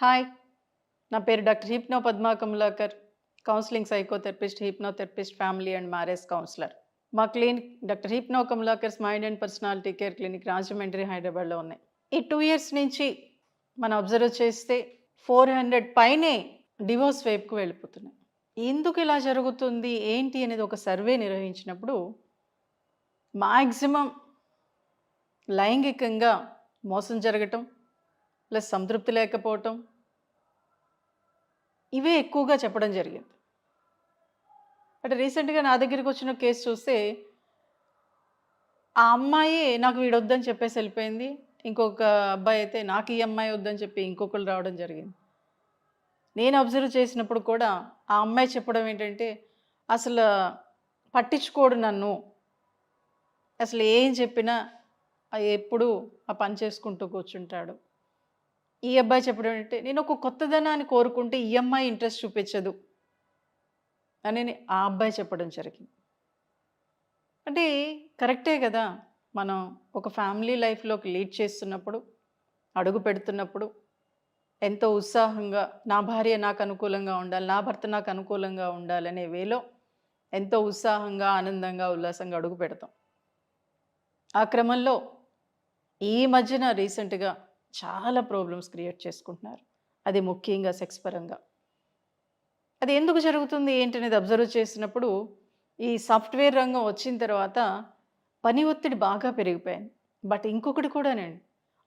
Hi. నా పేరు doctor hypno Padma Kamalakar counselling psychotherapist hypnotherapist family and marriage counsellor. మా clinic doctor hypno Kamalakar's mind and personality care clinic Rajahmundry హైదరాబాద్లో ఉన్నాయి. ఈ two years నుంచి మనం అబ్జర్వ్ చేస్తే ఫోర్ హండ్రెడ్ పైనే డివోర్స్ వైపుకు వెళ్ళిపోతున్నాయి. ఎందుకు ఇలా జరుగుతుంది? ఏంటి అనేది ఒక సర్వే నిర్వహించినప్పుడు మ్యాక్సిమం లైంగికంగా మోసం జరగటం ప్లస్ సంతృప్తి లేకపోవటం ఇవే ఎక్కువగా చెప్పడం జరిగింది. అంటే రీసెంట్గా నా దగ్గరికి వచ్చిన కేసు చూస్తే ఆ అమ్మాయి నాకు వీడొద్దని చెప్పేసి వెళ్ళిపోయింది ఇంకొక అబ్బాయి అయితే నాకు ఈ అమ్మాయి వద్దని చెప్పి ఇంకొకరు రావడం జరిగింది. నేను అబ్జర్వ్ చేసినప్పుడు కూడా ఆ అమ్మాయి చెప్పడం ఏంటంటే అసలు పట్టించుకోడు నన్ను. అసలు ఏం చెప్పినా ఎప్పుడు ఆ పని చేసుకుంటూ కూర్చుంటాడు. ఈ అబ్బాయి చెప్పడం ఏంటంటే నేను ఒక కొత్తదనాన్ని కోరుకుంటే ఈ అమ్మాయి ఇంట్రెస్ట్ చూపించదు అని ఆ అబ్బాయి చెప్పడం జరిగింది. అంటే కరెక్టే కదా మనం ఒక ఫ్యామిలీ లైఫ్లోకి లీడ్ చేస్తున్నప్పుడు అడుగు పెడుతున్నప్పుడు ఎంతో ఉత్సాహంగా నా భార్య నాకు అనుకూలంగా ఉండాలి నా భర్త నాకు అనుకూలంగా ఉండాలనే వేలో ఎంతో ఉత్సాహంగా ఆనందంగా ఉల్లాసంగా అడుగు పెడతాం. ఆ క్రమంలో ఈ మధ్యన రీసెంట్గా చాలా ప్రాబ్లమ్స్ క్రియేట్ చేసుకుంటున్నారు. అది ముఖ్యంగా సెక్స్ పరంగా. అది ఎందుకు జరుగుతుంది ఏంటనేది అబ్జర్వ్ చేసినప్పుడు ఈ సాఫ్ట్వేర్ రంగం వచ్చిన తర్వాత పని ఒత్తిడి బాగా పెరిగిపోయాను బట్ ఇంకొకటి కూడా నేను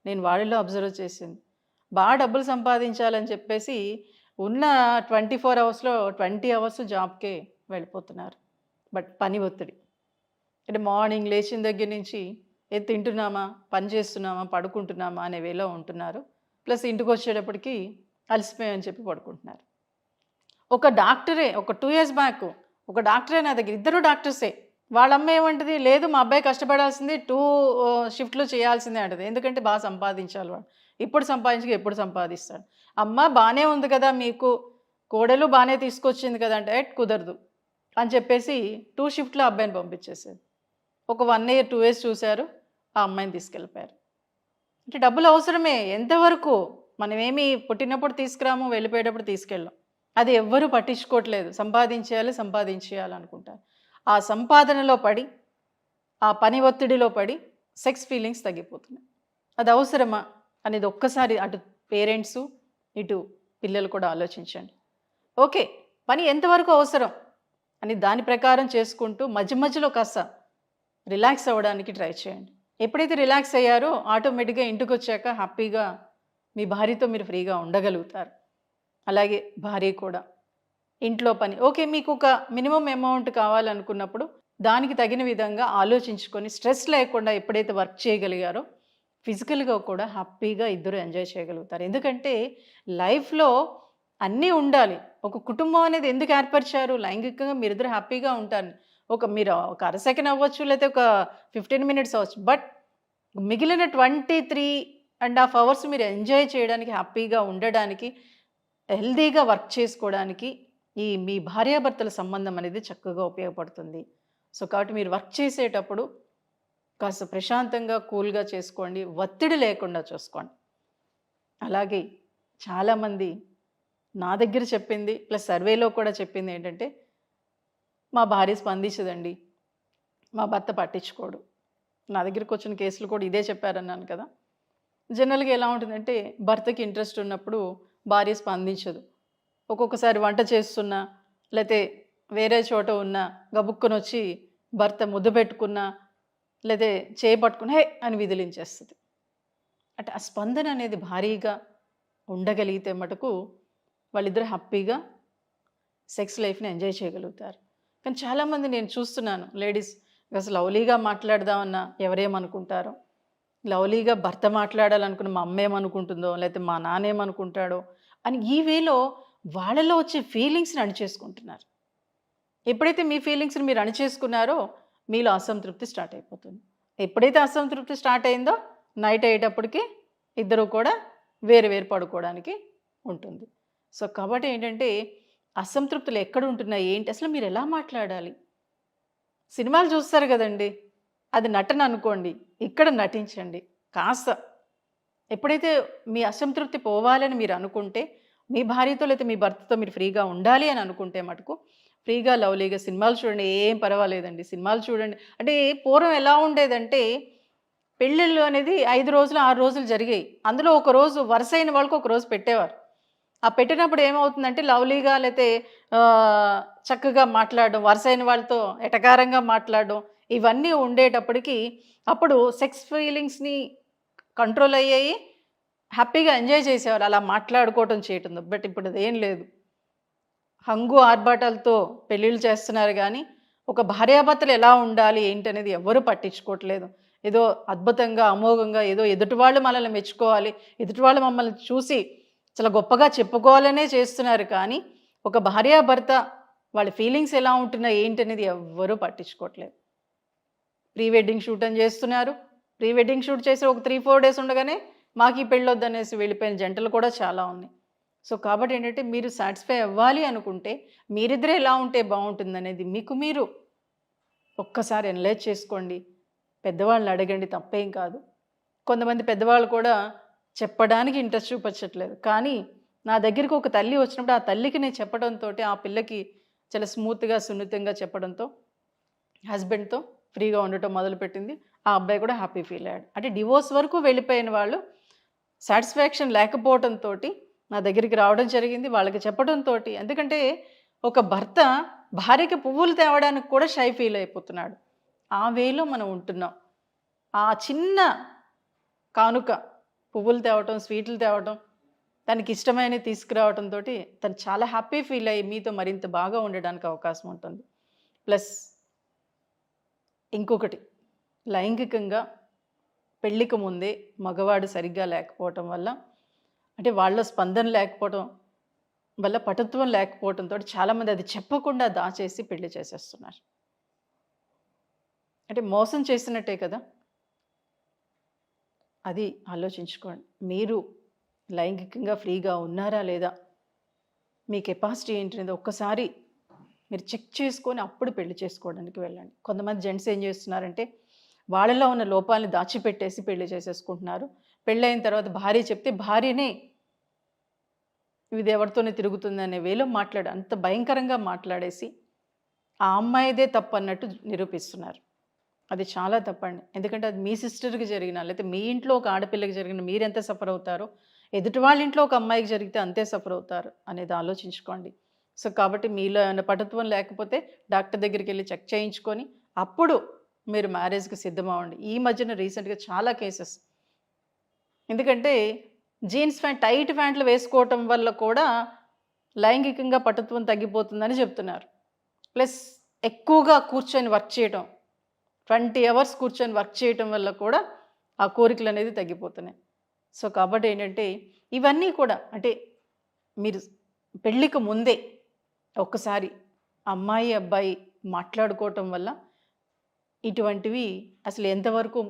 నేను వాడిలో అబ్జర్వ్ చేసింది. బాగా డబ్బులు సంపాదించాలని చెప్పేసి ఉన్న ట్వంటీ ఫోర్ అవర్స్లో ట్వంటీ అవర్స్ జాబ్కే వెళ్ళిపోతున్నారు. బట్ పని ఒత్తిడి. అంటే మార్నింగ్ లేచిన దగ్గర నుంచి ఏది తింటున్నామా? పని చేస్తున్నామా? పడుకుంటున్నామా? అనే వేలో ఉంటున్నారు. ప్లస్ ఇంటికి వచ్చేటప్పటికి అలసిపోయామని చెప్పి పడుకుంటున్నారు. ఒక డాక్టరే ఒక టూ ఇయర్స్ బ్యాక్ ఒక డాక్టరే నా దగ్గర ఇద్దరు డాక్టర్సే. వాళ్ళ అమ్మ ఏమంటది లేదు మా అబ్బాయి కష్టపడాల్సింది టూ షిఫ్ట్లు చేయాల్సిందే అంటది. ఎందుకంటే బాగా సంపాదించాలి వాడు. ఇప్పుడు సంపాదించక ఎప్పుడు సంపాదిస్తాడు. అమ్మ బాగానే ఉంది కదా మీకు. కోడలు బాగానే తీసుకొచ్చింది కదా అంటే "ఎట్, కుదరదు అని చెప్పేసి టూ షిఫ్ట్లో అబ్బాయిని పంపించేసేది ఒక వన్ ఇయర్ టూ ఇయర్స్ చూశారు. ఆ అమ్మాయిని తీసుకెళ్ళిపోయారు. అంటే డబ్బులు అవసరమే ఎంతవరకు? మనమేమి పుట్టినప్పుడు తీసుకురాము వెళ్ళిపోయేటప్పుడు తీసుకెళ్ళాం. అది ఎవ్వరూ పట్టించుకోవట్లేదు. సంపాదించేయాలి సంపాదించేయాలి అనుకుంటారు. ఆ సంపాదనలో పడి ఆ పని ఒత్తిడిలో పడి సెక్స్ ఫీలింగ్స్ తగ్గిపోతున్నాయి. అది అవసరమా? అనేది ఒక్కసారి అటు పేరెంట్స్ ఇటు పిల్లలు కూడా ఆలోచించండి. ఓకే పని ఎంతవరకు అవసరం? అని దాని ప్రకారం చేసుకుంటూ మధ్య మధ్యలో కాస్త రిలాక్స్ అవ్వడానికి ట్రై చేయండి. ఎప్పుడైతే రిలాక్స్ అయ్యారో ఆటోమేటిక్గా ఇంటికి వచ్చాక హ్యాపీగా మీ భార్యతో మీరు ఫ్రీగా ఉండగలుగుతారు. అలాగే భార్య కూడా. ఇంట్లో పని. ఓకే మీకు ఒక మినిమం అమౌంట్ కావాలనుకున్నప్పుడు దానికి తగిన విధంగా ఆలోచించుకొని స్ట్రెస్ లేకుండా ఎప్పుడైతే వర్క్ చేయగలిగారో ఫిజికల్గా కూడా హ్యాపీగా ఇద్దరు ఎంజాయ్ చేయగలుగుతారు. ఎందుకంటే లైఫ్లో అన్నీ ఉండాలి. ఒక కుటుంబం అనేది ఎందుకు ఏర్పరిచారు? లైంగికంగా మీరిద్దరు హ్యాపీగా ఉంటారు. ఒక మీరు ఒక అర సెకండ్ అవ్వచ్చు లేకపోతే ఒక ఫిఫ్టీన్ మినిట్స్ అవ్వచ్చు. బట్ మిగిలిన twenty three and half hours మీరు ఎంజాయ్ చేయడానికి హ్యాపీగా ఉండడానికి హెల్దీగా వర్క్ చేసుకోవడానికి ఈ మీ భార్యాభర్తల సంబంధం అనేది చక్కగా ఉపయోగపడుతుంది. సో కాబట్టి మీరు వర్క్ చేసేటప్పుడు కాస్త ప్రశాంతంగా కూల్గా చేసుకోండి. ఒత్తిడి లేకుండా చూసుకోండి. అలాగే చాలామంది నా దగ్గర చెప్పింది ప్లస్ సర్వేలో కూడా చెప్పింది ఏంటంటే మా భార్య స్పందించదండి. మా భర్త పట్టించుకోడు. నా దగ్గరికి వచ్చిన కేసులు కూడా ఇదే చెప్పారన్నాను కదా. జనరల్గా ఎలా ఉంటుందంటే భర్తకి ఇంట్రెస్ట్ ఉన్నప్పుడు భార్య స్పందించదు. ఒక్కొక్కసారి వంట చేస్తున్నా లేతే వేరే చోట ఉన్నా గబుక్కుని వచ్చి భర్త ముద్దు పెట్టుకున్నా లేతే చేపట్టుకుని హే అని విదిలించేస్తుంది. అంటే ఆ స్పందన అనేది భారీగా ఉండగలిగితే మటుకు వాళ్ళిద్దరు హ్యాపీగా సెక్స్ లైఫ్ని ఎంజాయ్ చేయగలుగుతారు. కానీ చాలామంది నేను చూస్తున్నాను లేడీస్ అసలు లవ్లీగా మాట్లాడదామన్నా ఎవరేమనుకుంటారో? లవ్లీగా భర్త మాట్లాడాలనుకున్న మా అమ్మ ఏమనుకుంటుందో లేకపోతే మా నాన్న ఏమనుకుంటాడో? అని ఈ వేలో వాళ్ళలో వచ్చే ఫీలింగ్స్ని అణిచేసుకుంటున్నారు. ఎప్పుడైతే మీ ఫీలింగ్స్ని మీరు అణిచేసుకున్నారో మీలో అసంతృప్తి స్టార్ట్ అయిపోతుంది. ఎప్పుడైతే అసంతృప్తి స్టార్ట్ అయిందో నైట్ అయ్యేటప్పటికి ఇద్దరు కూడా వేరు వేరు పడుకోవడానికి ఉంటుంది. సో కాబట్టి ఏంటంటే అసంతృప్తులు ఎక్కడ ఉంటున్నాయి ఏంటి? అసలు మీరు ఎలా మాట్లాడాలి? సినిమాలు చూస్తారు కదండి. అది నటన అనుకోండి. ఇక్కడ నటించండి. కాస్త. ఎప్పుడైతే మీ అసంతృప్తి పోవాలని మీరు అనుకుంటే మీ భార్యతో లేకపోతే మీ భర్తతో మీరు ఫ్రీగా ఉండాలి అని అనుకుంటే మటుకు ఫ్రీగా లవ్లీగా సినిమాలు చూడండి. ఏం పర్వాలేదండి. సినిమాలు చూడండి. అంటే పూర్వం ఎలా ఉండేదంటే పెళ్ళిళ్ళు అనేది ఐదు రోజులు ఆరు రోజులు జరిగాయి. అందులో ఒక రోజు వరుస అయిన వాళ్ళకి ఒక రోజు పెట్టేవారు. ఆ పెట్టినప్పుడు ఏమవుతుందంటే లవ్లీగా లేతే చక్కగా మాట్లాడడం వరుసైన వాళ్ళతో ఎటకారంగా మాట్లాడడం ఇవన్నీ ఉండేటప్పటికి అప్పుడు సెక్స్ ఫీలింగ్స్ని కంట్రోల్ అయ్యాయి. హ్యాపీగా ఎంజాయ్ చేసేవారు. అలా మాట్లాడుకోవటం చేయటం బట్ ఇప్పుడు అదేం లేదు. హంగు ఆర్భాటాలతో పెళ్ళిళ్ళు చేస్తున్నారు కానీ ఒక భార్యాభర్తలు ఎలా ఉండాలి ఏంటనేది ఎవరు పట్టించుకోవట్లేదు. ఏదో అద్భుతంగా అమోఘంగా ఏదో ఎదుటివాళ్ళు మనల్ని మెచ్చుకోవాలి ఎదుటి వాళ్ళు మమ్మల్ని చూసి చాలా గొప్పగా చెప్పుకోవాలనే చేస్తున్నారు. కానీ ఒక భార్యాభర్త వాళ్ళ ఫీలింగ్స్ ఎలా ఉంటున్నాయి ఏంటనేది ఎవ్వరూ పట్టించుకోవట్లేదు. ప్రీ వెడ్డింగ్ షూట్ అని చేస్తున్నారు. ప్రీ వెడ్డింగ్ షూట్ చేసి ఒక త్రీ ఫోర్ డేస్ ఉండగానే మాకు ఈ పెళ్ళొద్దు అనేసి వెళ్ళిపోయిన జంటలు కూడా చాలా ఉన్నాయి. సో కాబట్టి ఏంటంటే మీరు సాటిస్ఫై అవ్వాలి అనుకుంటే మీరిద్దరే ఎలా ఉంటే బాగుంటుంది అనేది మీకు మీరు ఒక్కసారి ఎనలైజ్ చేసుకోండి. పెద్దవాళ్ళని అడగండి తప్పేం కాదు. కొంతమంది పెద్దవాళ్ళు కూడా చెప్పడానికి ఇంట్రెస్ట్ చూపించట్లేదు కానీ నా దగ్గరికి ఒక తల్లి వచ్చినప్పుడు ఆ తల్లికి నేను చెప్పడంతో ఆ పిల్లకి చాలా స్మూత్గా సున్నితంగా చెప్పడంతో హస్బెండ్తో ఫ్రీగా ఉండటం మొదలుపెట్టింది. ఆ అబ్బాయి కూడా హ్యాపీ ఫీల్ అయ్యాడు. అంటే డివోర్స్ వరకు వెళ్ళిపోయిన వాళ్ళు సాటిస్ఫాక్షన్ లేకపోవడంతో నా దగ్గరికి రావడం జరిగింది. వాళ్ళకి చెప్పడంతో ఎందుకంటే ఒక భర్త భార్యకి పువ్వులు తేవడానికి కూడా షై ఫీల్ అయిపోతున్నాడు. ఆ వేలో మనం ఉంటున్నాం. ఆ చిన్న కానుక పువ్వులు తేవటం స్వీట్లు తేవటం తనకి ఇష్టమైనవి తీసుకురావడంతో తను చాలా హ్యాపీ ఫీల్ అయ్యి మీతో మరింత బాగా ఉండడానికి అవకాశం ఉంటుంది. ప్లస్ ఇంకొకటి లైంగికంగా పెళ్ళికి ముందే మగవాడు సరిగ్గా లేకపోవటం వల్ల అంటే వాళ్ళ స్పందన లేకపోవడం వల్ల పటుత్వం లేకపోవడంతో చాలామంది అది చెప్పకుండా దాచేసి పెళ్ళి చేసేస్తున్నారు. అంటే మోసం చేసినట్టే కదా? అది ఆలోచించుకోండి. మీరు లైంగికంగా ఫ్రీగా ఉన్నారా లేదా? మీ కెపాసిటీ ఏంటనేది ఒక్కసారి మీరు చెక్ చేసుకొని అప్పుడు పెళ్ళి చేసుకోవడానికి వెళ్ళండి. కొంతమంది జెంట్స్ ఏం చేస్తున్నారంటే వాళ్ళలో ఉన్న లోపాలని దాచిపెట్టేసి పెళ్ళి చేసేసుకుంటున్నారు. పెళ్ళైన తర్వాత భార్య చెప్తే భార్యనే ఇది ఎవరితోనే తిరుగుతుందనే వేలో మాట్లాడు అంత భయంకరంగా మాట్లాడేసి ఆ అమ్మాయిదే తప్పు అన్నట్టు నిరూపిస్తున్నారు. అది చాలా తప్పండి. ఎందుకంటే అది మీ సిస్టర్కి జరిగిన లేకపోతే మీ ఇంట్లో ఒక ఆడపిల్లకి జరిగిన మీరు ఎంత సఫర్ అవుతారో ఎదుటి వాళ్ళ ఇంట్లో ఒక అమ్మాయికి జరిగితే అంతే సఫర్ అవుతారు అనేది ఆలోచించుకోండి. సో కాబట్టి మీలో ఏమైనా పటుత్వం లేకపోతే డాక్టర్ దగ్గరికి వెళ్ళి చెక్ చేయించుకొని అప్పుడు మీరు మ్యారేజ్కి సిద్ధమవ్వండి. ఈ మధ్యన రీసెంట్గా చాలా కేసెస్. ఎందుకంటే జీన్స్ ప్యాంట్ టైట్ ప్యాంట్లు వేసుకోవటం వల్ల కూడా లైంగికంగా పటుత్వం తగ్గిపోతుందని చెప్తున్నారు. ప్లస్ ఎక్కువగా కూర్చొని వర్క్ చేయటం ట్వంటీ అవర్స్ కూర్చొని వర్క్ చేయటం వల్ల కూడా ఆ కోరికలు అనేది తగ్గిపోతున్నాయి. సో కాబట్టి ఏంటంటే ఇవన్నీ కూడా అంటే మీరు పెళ్ళికి ముందే ఒక్కసారి అమ్మాయి అబ్బాయి మాట్లాడుకోవటం వల్ల ఇటువంటివి అసలు ఎంతవరకు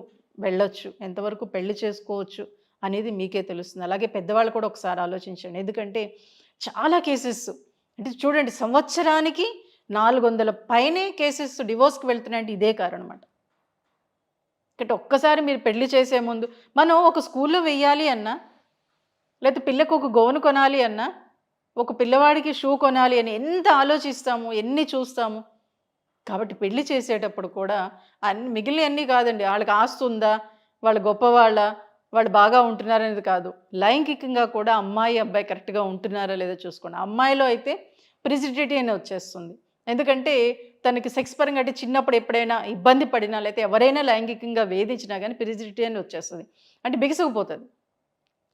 వెళ్ళొచ్చు ఎంతవరకు పెళ్ళి చేసుకోవచ్చు అనేది మీకే తెలుస్తుంది. అలాగే పెద్దవాళ్ళు కూడా ఒకసారి ఆలోచించండి. ఎందుకంటే చాలా కేసెస్ అంటే చూడండి సంవత్సరానికి నాలుగు వందల పైనే కేసెస్ డివోర్స్కి వెళ్తున్నాయంటే ఇదే కారణం అన్నమాట. అంటే ఒక్కసారి మీరు పెళ్ళి చేసే ముందు మనం ఒక స్కూల్లో వెయ్యాలి అన్నా లేకపోతే పిల్లకు ఒక గౌను కొనాలి అన్నా ఒక పిల్లవాడికి షూ కొనాలి అని ఎంత ఆలోచిస్తాము ఎన్ని చూస్తాము. కాబట్టి పెళ్ళి చేసేటప్పుడు కూడా అన్ని మిగిలిన అన్నీ కాదండి. వాళ్ళకి ఆస్తు ఉందా వాళ్ళు గొప్పవాళ్ళ వాళ్ళు బాగా ఉంటున్నారనేది కాదు. లైంగికంగా కూడా అమ్మాయి అబ్బాయి కరెక్ట్గా ఉంటున్నారా లేదా చూసుకోండి. అమ్మాయిలో అయితే ప్రిజిడిటీ అని వచ్చేస్తుంది. ఎందుకంటే తనకి సెక్స్ పరంగా అంటే చిన్నప్పుడు ఎప్పుడైనా ఇబ్బంది పడినా లేకపోతే ఎవరైనా లైంగికంగా వేధించినా కానీ ప్రిజిడిటీ అని వచ్చేస్తుంది. అంటే బిగుసుకుపోతుంది.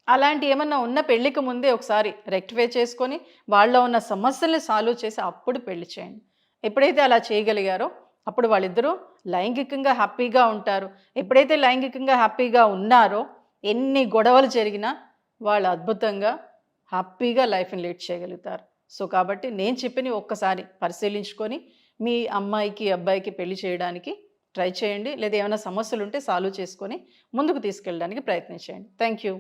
అలాంటి ఏమన్నా ఉన్న పెళ్ళికి ముందే ఒకసారి రెక్టిఫై చేసుకొని వాళ్ళలో ఉన్న సమస్యల్ని సాల్వ్ చేసి అప్పుడు పెళ్ళి చేయండి. ఎప్పుడైతే అలా చేయగలిగారో అప్పుడు వాళ్ళిద్దరూ లైంగికంగా హ్యాపీగా ఉంటారు. ఎప్పుడైతే లైంగికంగా హ్యాపీగా ఉన్నారో ఎన్ని గొడవలు జరిగినా వాళ్ళు అద్భుతంగా హ్యాపీగా లైఫ్ని లీడ్ చేయగలుగుతారు. సో కాబట్టి నేను చెప్పిన ఒక్కసారి పరిశీలించుకొని మీ అమ్మాయికి అబ్బాయికి పెళ్ళి చేయడానికి ట్రై చేయండి. లేదా ఏమైనా సమస్యలు ఉంటే సాల్వ్ చేసుకొని ముందుకు తీసుకెళ్ళడానికి ప్రయత్నించండి. Thank you.